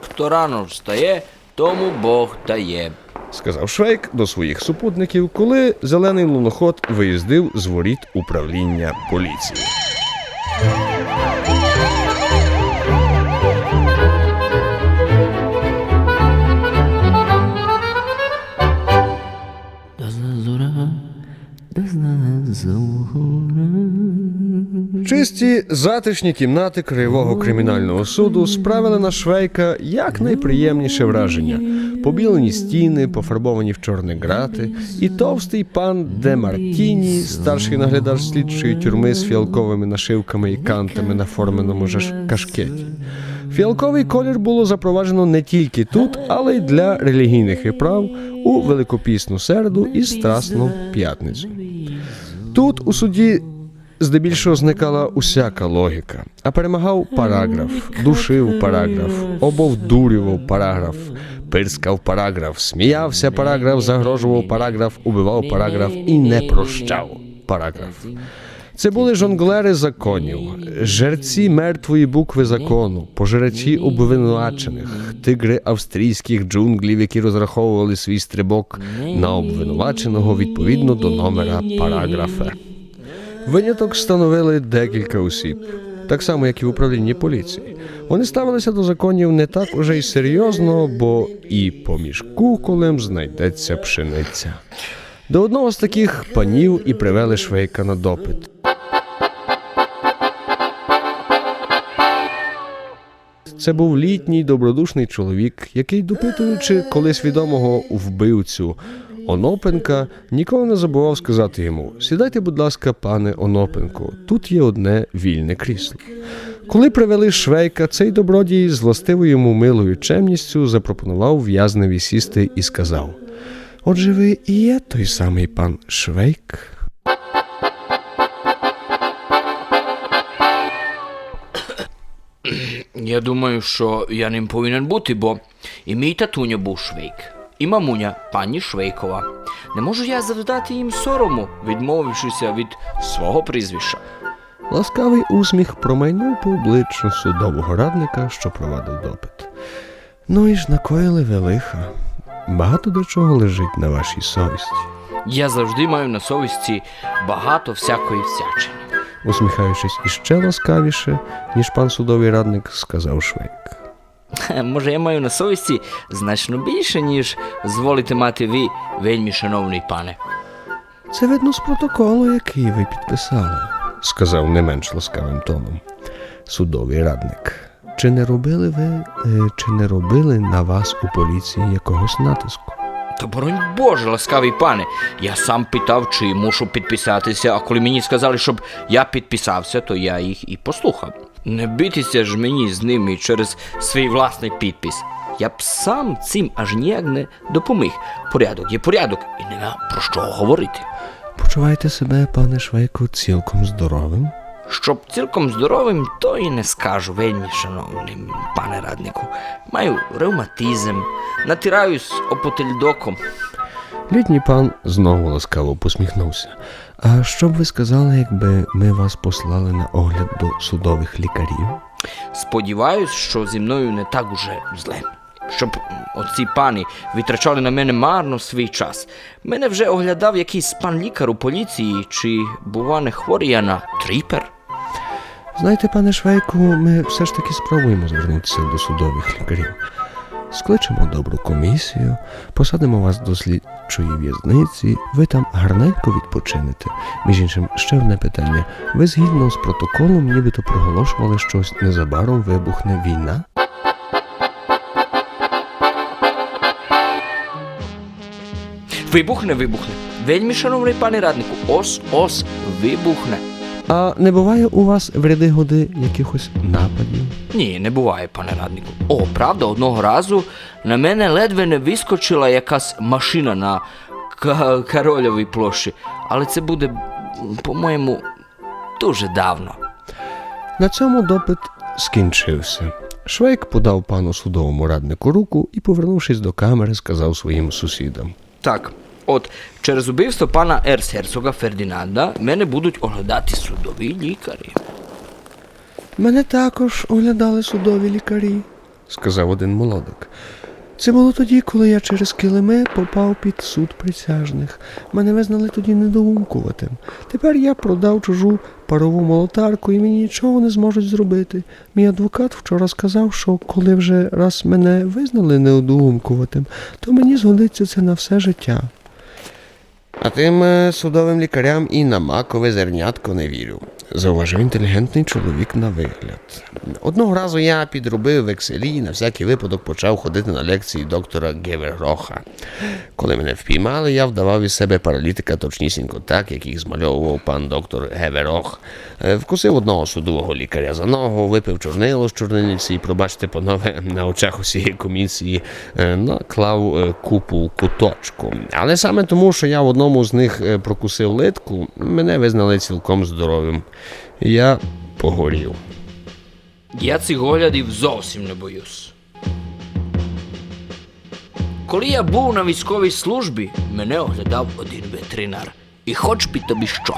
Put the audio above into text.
Хто рано встає, тому Бог дає. сказав Швейк до своїх супутників, коли зелений луноход виїздив з воріт управління поліції. Чисті затишні кімнати краєвого кримінального суду справили на Швейка якнайприємніше враження: побілені стіни, пофарбовані в чорні грати, і товстий пан Де Мартіні, старший наглядач слідчої тюрми з фіалковими нашивками і кантами на форменому кашкеті. Фіалковий колір було запроваджено не тільки тут, але й для релігійних виправ у Великопісну середу і Страсну п'ятницю. Тут у суді здебільшого зникала усяка логіка, а перемагав параграф, душив параграф, обовдурював параграф, пирскав параграф, сміявся параграф, загрожував параграф, убивав параграф і не прощав параграф. Це були жонглери законів, жерці мертвої букви закону, пожирачі обвинувачених, тигри австрійських джунглів, які розраховували свій стрибок на обвинуваченого відповідно до номера параграфа. Виняток становили декілька осіб, так само як і в управлінні поліції. Вони ставилися до законів не так уже й серйозно, бо і поміж куколем знайдеться пшениця. До одного з таких панів і привели швейка на допит. Це був літній добродушний чоловік, який, допитуючи колись відомого вбивцю Онопенка, ніколи не забував сказати йому: Сідайте, будь ласка, пане Онопенко, тут є одне вільне крісло. Коли привели Швейка, цей добродій з властивою йому милою чемністю запропонував в'язневі сісти і сказав: Отже, ви і є той самий пан Швейк? Я думаю, що я ним повинен бути, бо і мій татуня був швейк, і мамуня пані Швейкова. Не можу я завдати їм сорому, відмовившися від свого прізвища. Ласкавий усміх промайнув по обличчю судового радника, що провадив допит. Ну і ж накоїли ви лиха. Багато до чого лежить на вашій совісті. Я завжди маю на совісті багато всякої всячини. Усміхаючись іще ласкавіше, ніж пан судовий радник, сказав Швейк. Може, я маю на совісті значно більше, ніж зволите мати ви, вельмі шановний пане. Це видно з протоколу, який ви підписали, сказав не менш ласкавим тоном. Судовий радник. Чи не робили ви, е, чи не робили на вас у поліції якогось натиску? Та боронь Боже, ласкавий пане. Я сам питав, чи мушу підписатися, а коли мені сказали, щоб я підписався, то я їх і послухав. Не битися ж мені з ними через свій власний підпис. Я б сам цим аж ніяк не допоміг. Порядок є порядок, і нема про що говорити. Почуваєте себе, пане Швейку, цілком здоровим? Щоб цілком здоровим, то і не скажу, вельмі шановним пане раднику. Маю ревматизм, натираюсь опотельдоком. Літній пан знову ласкаво посміхнувся. А що б ви сказали, якби ми вас послали на огляд до судових лікарів? Сподіваюсь, що зі мною не так уже зле. Щоб оці пані витрачали на мене марно свій час. Мене вже оглядав якийсь пан лікар у поліції, чи, бува, не хворий я на тріпер. Знаєте, пане Швейку, ми все ж таки спробуємо звернутися до судових лікарів. Скличемо добру комісію, посадимо вас до слідчої в'язниці, ви там гарненько відпочинете. Між іншим, ще одне питання. Ви згідно з протоколом нібито проголошували, що незабаром вибухне війна? Вибухне, вибухне. Вельмі шановний пане раднику, ос ос вибухне. А не буває у вас в ряди годи якихось нападів? Ні, не буває, пане раднику. О, правда, одного разу на мене ледве не вискочила якась машина на Ка- Карольовій площі, але це буде, по-моєму, дуже давно. На цьому допит скінчився. Швейк подав пану судовому раднику руку і, повернувшись до камери, сказав своїм сусідам. Так, От через убивство пана Ерсгерцога Фердинанда мене будуть оглядати судові лікарі. Мене також оглядали судові лікарі, сказав один молодик. Це було тоді, коли я через килими попав під суд присяжних. Мене визнали тоді недоумкуватим. Тепер я продав чужу парову молотарку і мені нічого не зможуть зробити. Мій адвокат вчора сказав, що коли вже раз мене визнали недоумкуватим, то мені згодиться це на все життя. А тим е, судовим лікарям і на макове зернятко не вірю, зауважив інтелігентний чоловік на вигляд. Одного разу я підробив векселі і на всякий випадок почав ходити на лекції доктора Геверроха. Коли мене впіймали, я вдавав із себе паралітика точнісінько так, як їх змальовував пан доктор Геверох. Е, Вкусив одного судового лікаря за ногу, випив чорнило з чорнильниці і, пробачте, панове, на очах усієї комісії е, наклав е, купу куточку. Але саме тому, що я в одному з них прокусив литку, мене визнали цілком здоровим. Я погорів. Я цих оглядів зовсім не боюсь. Коли я був на військовій службі, мене оглядав один ветеринар. І хоч би тобі що.